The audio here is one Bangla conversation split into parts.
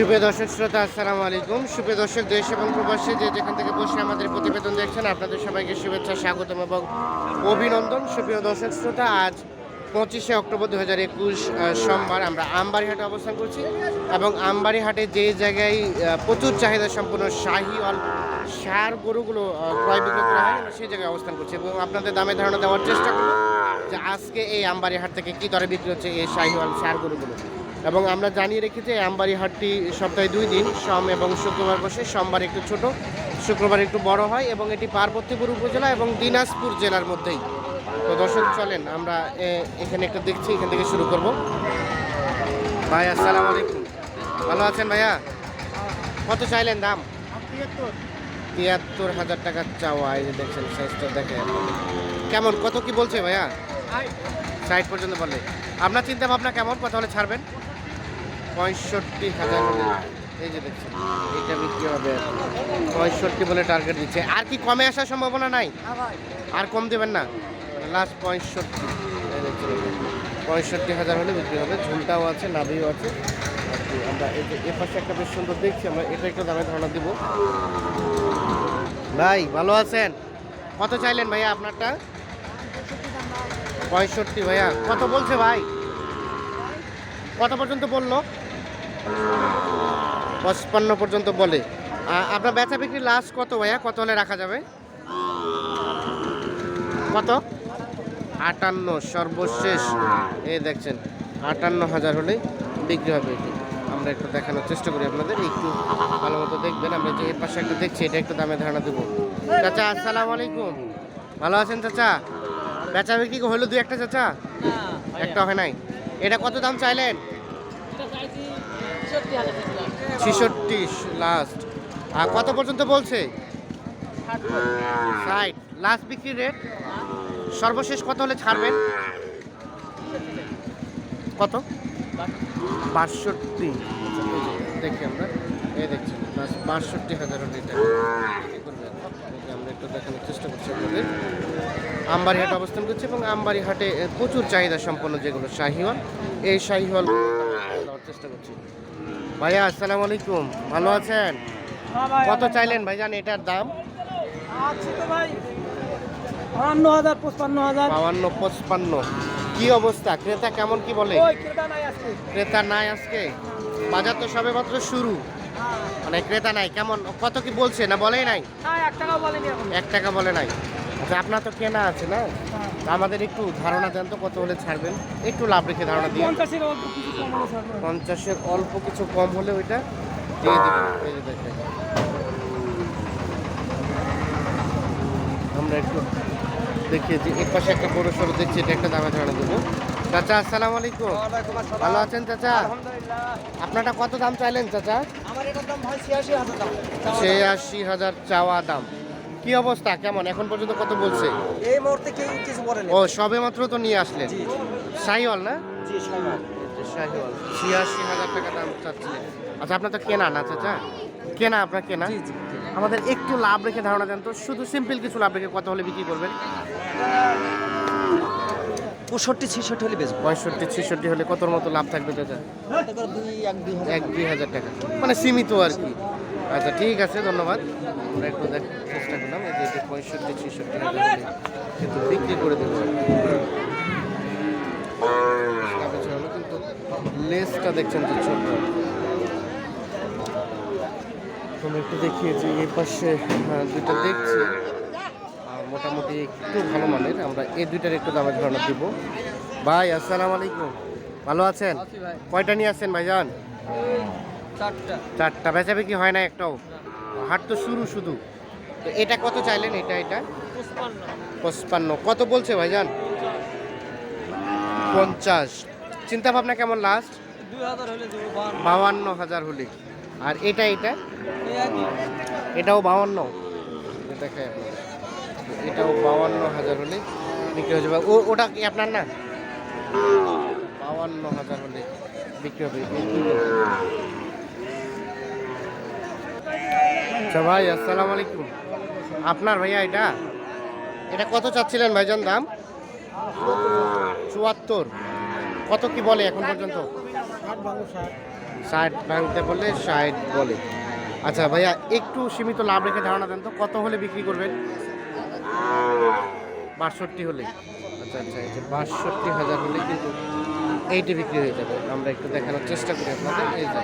সুপ্রিয় দর্শক, শ্রোতা, আসসালামু আলাইকুম। সুপ্রিয় দর্শক, দেশ এবং প্রবাসী যে যেখান থেকে বসে আমাদের প্রতিবেদন দেখছেন, আপনাদের সবাইকে শুভেচ্ছা, স্বাগতম এবং অভিনন্দন। সুপ্রিয় দর্শক, শ্রোতা, আজ পঁচিশে অক্টোবর দু হাজার একুশ সোমবার আমরা আমবাড়িহাটে অবস্থান করছি এবং আমবাড়িহাটে যে জায়গায় প্রচুর চাহিদা সম্পন্ন শাহি অল সার গরুগুলো ক্রয় বিক্রয় করা হয় সেই জায়গায় অবস্থান করছি এবং আপনাদের দামে ধারণা দেওয়ার চেষ্টা করব যে আজকে এই আমবাড়িহাট থেকে কী দরে বিক্রি হচ্ছে এই শাহিওয়াল সার গরুগুলো। এবং আমরা জানিয়ে রেখেছি আমবাড়ি হাটটি সপ্তাহে দুই দিন সোম এবং শুক্রবার বসে। সোমবার একটু ছোট শুক্রবার একটু বড় হয় এবং এটি পার্বতীপুর উপজেলা এবং দিনাজপুর জেলার মধ্যেই। তো দর্শক চলেন আমরা এখানে একটু দেখছি এখান থেকে শুরু করব। ভাই আসসালাম আলাইকুম। ভালো আছেন ভাইয়া? কত চাইলেন দাম? তিয়াত্তর হাজার টাকার চাওয়া এই যে দেখছেন সাইজটা দেখে কেমন কত কি বলছে ভাইয়া? ষাট। পর্যন্ত বলে। আপনার চিন্তা ভাবনা কেমন? কত হলে ছাড়বেন। পঁয়ষট্টি হাজার এই এইটা বিক্রি হবে। পঁয়ষট্টি বলে টার্গেট দিচ্ছে। আর কি কমে আসার সম্ভাবনা নাই? আর কম দেবেন না। লাস্ট পঁয়ষট্টি। এটা। পঁয়ষট্টি হাজার হলে বিক্রি হবে। ঝুলটাও আছে, নাভিও আছে। আমরা এ পাশে একটা বেশ সুন্দর দেখছি, আমরা এটা একটু দামে ধারণা দিব। ভাই, ভালো আছেন? কত চাইলেন ভাইয়া আপনারটা? পঁয়ষট্টি ভাইয়া। কত বলছে ভাই? কত পর্যন্ত বলল? পঁচপান্ন পর্যন্ত বলে। আপনার বেচা বিক্রি লাস্ট কত ভাইয়া? কত হলে রাখা যাবে? কত? আটান্ন সর্বশেষ। এই দেখছেন আটান্ন হাজার হলে বিক্রি হবে এটি। আমরা একটু দেখানোর চেষ্টা করি আপনাদের একটু ভালো মতো দেখবেন। আমরা যে এর পাশে একটা দেখছি এটা একটু দামে ধারণা দেবো। চাচা আসসালামু আলাইকুম। ভালো আছেন চাচা? বেচা বিক্রি হলো দু একটা চাচা? একটা হয় নাই। এটা কত দাম চাইলেন? ছেষট্টি লাস্ট আর কত পর্যন্ত বলছে? ষাট। লাস্ট বিক্রি রেট সর্বশেষ কত হলে ছাড়বেন? কত? বাষট্টি। দেখি আমরা। এই দেখছি বাষট্টি হাজার এটা আমরা একটু দেখানোর চেষ্টা করছি আপনাদের। আমবাড়ি হাটে অবস্থান করছে এবং আমবাড়ি হাটে প্রচুর চাহিদা সম্পন্ন যেগুলো শাহিওয়াল এই শাহিওয়াল দেওয়ার চেষ্টা করছি। ভাইয়া আসসালামু আলাইকুম। ভালো আছেন? কত চাইলেন ভাইজান এটার দাম? তো ভাই। বাহান্ন হাজার পঁচপান্ন হাজার। বাউান্ন পঁচপান্ন। কি অবস্থা? ক্রেতা কেমন কি বলে? ক্রেতা নাই আজকে। ক্রেতা নাই আজকে? বাজার তো সবে মাত্র শুরু মানে ক্রেতা নাই কেমন? কত কি বলছে না বলেই নাই? এক টাকা বলে নাই। আচ্ছা আপনার তো কেনা আছে না? হ্যাঁ। আমাদের একটু ধারণা দেন তো কত হলে ছাড়বেন? একটু লাভ রেখে ধারণা দিয়ে পঞ্চাশের অল্প কিছু কম হলে ছাড়বো। পঞ্চাশের অল্প কিছু কম হলে ওইটা দিয়ে দিবেন। আমরা একটু দেখিয়ে যে এর পাশে একটা বড় সড়ো দেখছি এটা একটা দামে ধারণা দেবো। চাচা আসসালামু আলাইকুম। ভালো আছেন চাচা? আলহামদুলিল্লাহ। আপনারটা কত দাম চাইলেন চাচা? ছিয়াশি হাজার চাওয়া দাম। কি অবস্থা? কেমন? এখন পর্যন্ত কত বলছে? এই মুহূর্তে কেউ কিছু বলেনি। ও সবে মাত্র তো নিয়ে আসলেন? জি সাইওয়াল না? জি সাইওয়াল শাহিওয়াল ছিয়াশি হাজার টাকা দাম চাচ্ছিলেন আচ্ছা আপনার তো কেনা না চাচা? কেনা আপনার কেনা? জি জি আমাদের একটু লাভ রেখে ধারণা দেন তো। শুধু সিম্পল কিছু লাভ রেখে কত হলে বিক্রি করবেন? পঁয়ষট্টি ছেষট্টি হলে বেচবো। পঁয়ষট্টি ছেষট্টি হলে কতর মতো লাভ থাকবে চাচা? এক দুই হাজার টাকা। মানে সীমিত আর কি। আচ্ছা ঠিক আছে ধন্যবাদ। আমরা একটু দেখ চেষ্টা করলাম এই যে এটি পঁয়ষট্টি ছেষট্টি হাজার কিন্তু বিক্রি করে দেবো কিন্তু লেসটা দেখছেন তো ছোট। তোমরা একটু দেখিয়েছি এই পাশে আহ, দুইটা দেখছি। আর মোটামুটি একটু ভালো মানের আমরা এই দুইটার একটু দামে ধারণা দিব। ভাই আসসালামু আলাইকুম। ভালো আছেন? কয়টা নিয়ে আসছেন ভাইজান? চারটা। বেচা বিক্রি হয় না একটাও। হাট তো শুরু শুধু। তো এটা কত চাইলেন এটা এটা? পঁচপান্ন। কত বলছে ভাইজান? পঞ্চাশ। চিন্তা ভাবনা কেমন লাস্ট বাউান্ন হাজার হলে আর এটা এটা? এটাও বাউান্ন দেখাই আপনার এটাও বাউান্ন হাজার হলে বিক্রি হয়ে যাবে। ওটা কি আপনার না? বাউান্ন হাজার হলে বিক্রি হবে। আচ্ছা ভাই, আসসালামু আলাইকুম। আপনার ভাইয়া এটা? এটা কত চাচ্ছিলেন ভাইজান দাম? চুয়াত্তর। কত কি বলে এখন পর্যন্ত? ষাট ভাঙতে বলে ষাট বলে। আচ্ছা ভাইয়া, একটু সীমিত লাভ রেখে ধারণা দেন তো, কত হলে বিক্রি করবেন? বাষট্টি হলে। আচ্ছা আচ্ছা যে বাষট্টি হাজার হলে কিন্তু এইটি বিক্রি হয়ে যাবে। আমরা একটু দেখানোর চেষ্টা করি আপনাদের। এই যে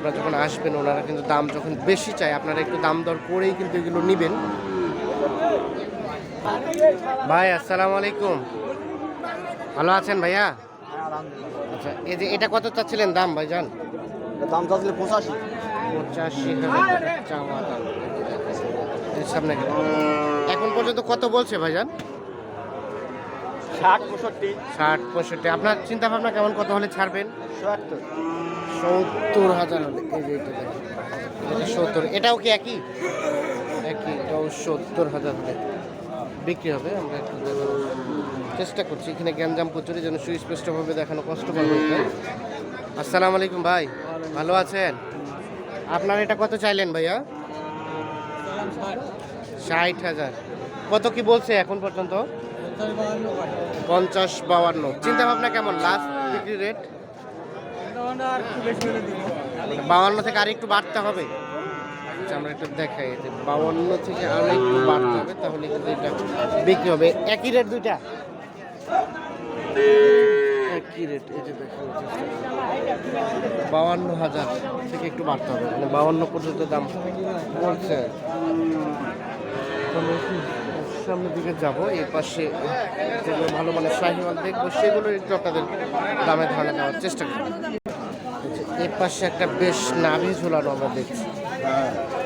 আপনারা যখন আসবেন ওনারা কিন্তু দাম যখন বেশি চায় আপনারা একটু দাম দর করেই কিন্তু এগুলো নেবেন। ভাই আসসালামু আলাইকুম। ভালো আছেন ভাইয়া? আচ্ছা এই যে এটা কত চাচ্ছিলেন দাম ভাইজান? দাম চাচ্ছিল পঁচাশি। পঁচাশি হাজার চাওয়া দাম। সামনে এখন পর্যন্ত কত বলছে ভাইজান? ষাট পঁয়ষট্টি। ষাট পঁয়ষট্টি। আপনার চিন্তা ভাবনা কেমন? কত হলে ছাড়বেন? সত্তর। সত্তর হাজার হলে। এই যে এটা সত্তর। এটাও কি একই? একই এটাও সত্তর হাজার হলে বিক্রি হবে। আমরা একটু চেষ্টা করছি। এখানে গ্যাঞ্জাম প্রচুরই যেন সুস্পষ্টভাবে দেখানো কষ্ট পাবো আসসালামু আলাইকুম ভাই। ভালো আছেন? আপনার এটা কত চাইলেন ভাইয়া? ষাট হাজার। কত কি বলছে এখন পর্যন্ত? পঞ্চাশ বাউান্ন চিন্তা ভাবনা কেমন? লাস্ট বিক্রি রেট বাউান্ন থেকে আর একটু বাড়তে হবে? আচ্ছা, আমরা একটু দেখাই যে বাউান্ন থেকে আরও একটু বাড়তে হবে তাহলে কিন্তু এটা বিক্রি হবে। একই রেট দুইটা? একই রেট এই যে দেখুন বাউান্ন হাজার থেকে একটু বাড়তে হবে। মানে বাউান্ন পর্যন্ত দাম একটু সামনের দিকে যাব এই পাশে যেগুলো ভালো মানে শাহিওয়াল দেখব সেগুলো একটু আপনাদের দামে ধারণা দেওয়ার চেষ্টা করব। এর পাশে একটা বেশ নাভি ঝুলানো আমরা দেখছি।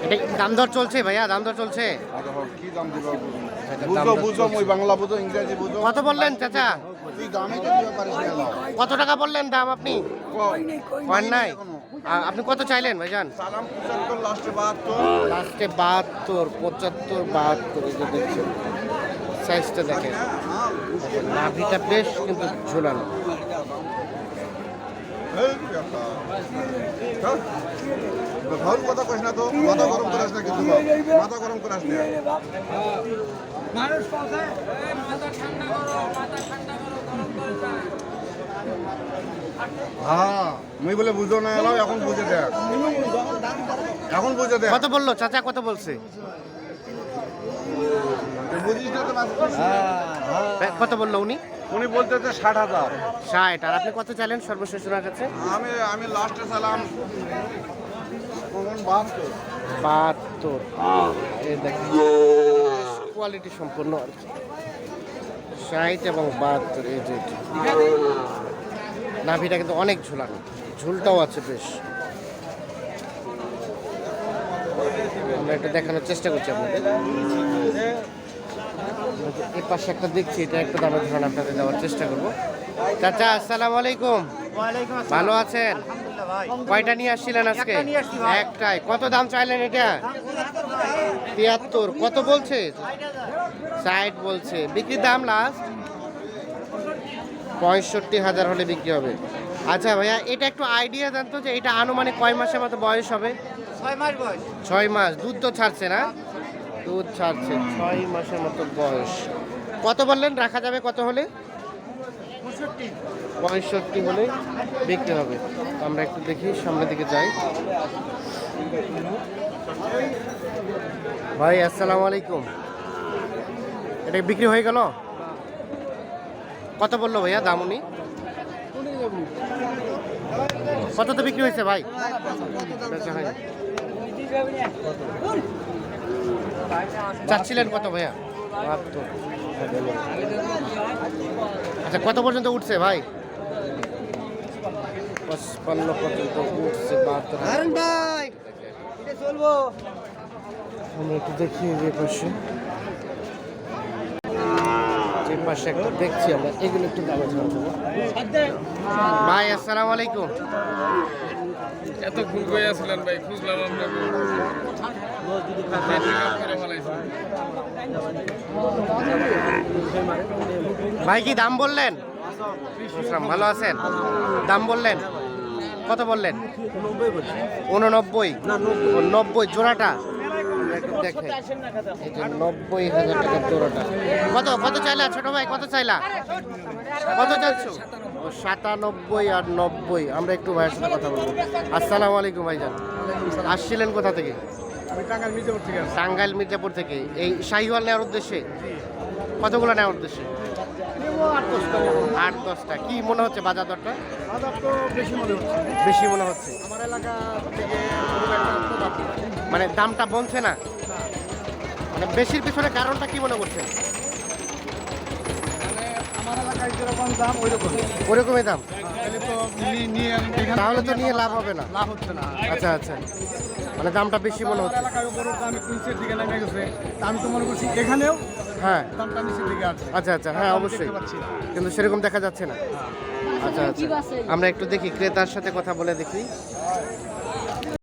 এটা দাম দর চলছে ভাইয়া? দাম দর চলছে? কি দাম দিব এটা দাম বুঝো দর বুঝো চলছে। মই বাংলা বুঝো ইংরেজি বুঝো। কত বললেন চাচা? কত টাকা বললেন দাম আপনি? নাই। আপনি কত চাইলেন ভাইজান? সালাম পঁচাত্তর লাস্টে বাহাত্তর। লাস্টে বাহাত্তর পঁচাত্তর বাহাত্তর এই যে দেখছেন সাইজটা দেখেন। নাভিটা বেশ কিন্তু ঝোলানো। এই ব্যাপার। চল। তো ভালো কথা কইস না তো মাথা গরম করিস না কিন্তু মাথা গরম করিস না। হ্যাঁ মুই বলে বুঝো না এখন বুঝে দেখ। এখন বুঝে দেখ। কত বলল? চাচা কত বলছে? না তো কত বলল উনি? উনি বলতেছে ষাট হাজার। ষাট। আর আপনি কত চাইলেন? সর্বশেষ ওনার কাছে? আমি আমি লাস্টে সালাম বাহাত্তর। বাহাত্তর। কোয়ালিটি সম্পূর্ণ আর কি। ষাট এবং বাহাত্তর এই যে। নাভিটা কিন্তু অনেক ঝুলানো। ঝুলটাও আছে বেশ। আমরা এটা দেখানোর চেষ্টা করছি আপনাদের। এই পাশে একটা দেখছি এটা একটা দামের ধারণা আপনাদের দেওয়ার চেষ্টা করব। চাচা আসসালামু আলাইকুম। ভালো আছেন? কয়টা নিয়ে আসছিলেন আজকে? একটাই। কত দাম চাইলেন এটা? তিয়াত্তর। কত বলছে? ষাট বলছে। বিক্রির দাম লাস্ট পঁয়ষট্টি হাজার হলে বিক্রি হবে। আচ্ছা ভাইয়া এটা একটু আইডিয়া দেন তো যে এটা আনুমানিক কয় মাসের মতো বয়স হবে? ছয় মাস বয়স। ছয় মাস। দুধ তো ছাড়ছে না? দুধ ছাড়ছে। ছয় মাসের মতো বয়স। কত বললেন? রাখা যাবে কত হলে? পঁয়ষট্টি। হলে বিক্রি হবে। আমরা একটু দেখি সামনের দিকে যাই। ভাই আসসালামু আলাইকুম। এটা বিক্রি হয়ে গেল? কত বলল ভাইয়া দাম উনি? কত তো বিক্রি হয়েছে ভাই? চাচ্ছিলেন কত ভাইয়া? আচ্ছা কত পর্যন্ত উঠছে ভাই? পঁচপান্ন পর্যন্ত উঠছে ভাই চলবো। আমরা একটু দেখি যে পাশে। পাশে একটা দেখছি আমরা। এগুলো একটু ছাড়া ভাই আসসালামু আলাইকুম। এত ভুল করে আসলেন ভাই খুঁজলাম আমরা। ভাই কি দাম বললেন? ভালো আছেন? দাম বললেন? কত বললেন? উননব্বই। নব্বই। জোড়াটা? একটু দেখে এই যে নব্বই হাজার টাকার জোড়াটা। কত কত চাইলা? ছোট ভাই কত চাইলা? কত চাচ্ছ? সাতানব্বই আর নব্বই। আমরা একটু ভাইয়ের সাথে কথা বলব। আসসালামু আলাইকুম ভাইজান। আসছিলেন কোথা থেকে? টাঙ্গাইল মির্জাপুর থেকে। এই শাহিওয়াল নেওয়ার উদ্দেশ্যে? কতগুলো নেওয়ার উদ্দেশ্যে? আট দশটা কি মনে হচ্ছে বাজার দরটা? বেশি মনে হচ্ছে। মানে দামটা বলছে না? মানে বেশির পিছনে কারণটা কি মনে করছেন? আমার এলাকায় যেরকম দাম ওই রকম ওরকমই দাম তাহলে তো নিয়ে লাভ হবে না। লাভ হচ্ছে না। আচ্ছা আচ্ছা। মানে দামটা বেশি মনে হচ্ছে। এলাকায় উপর দাম নিচের দিকে নেমে গেছে। আমি তো মনে করছি এখানেও হ্যাঁ। দামটা নিচের দিকে আছে। আচ্ছা আচ্ছা হ্যাঁ অবশ্যই। কিন্তু সেরকম দেখা যাচ্ছে না। আচ্ছা। আচ্ছা। আমরা একটু দেখি ক্রেতার সাথে কথা বলে দেখি।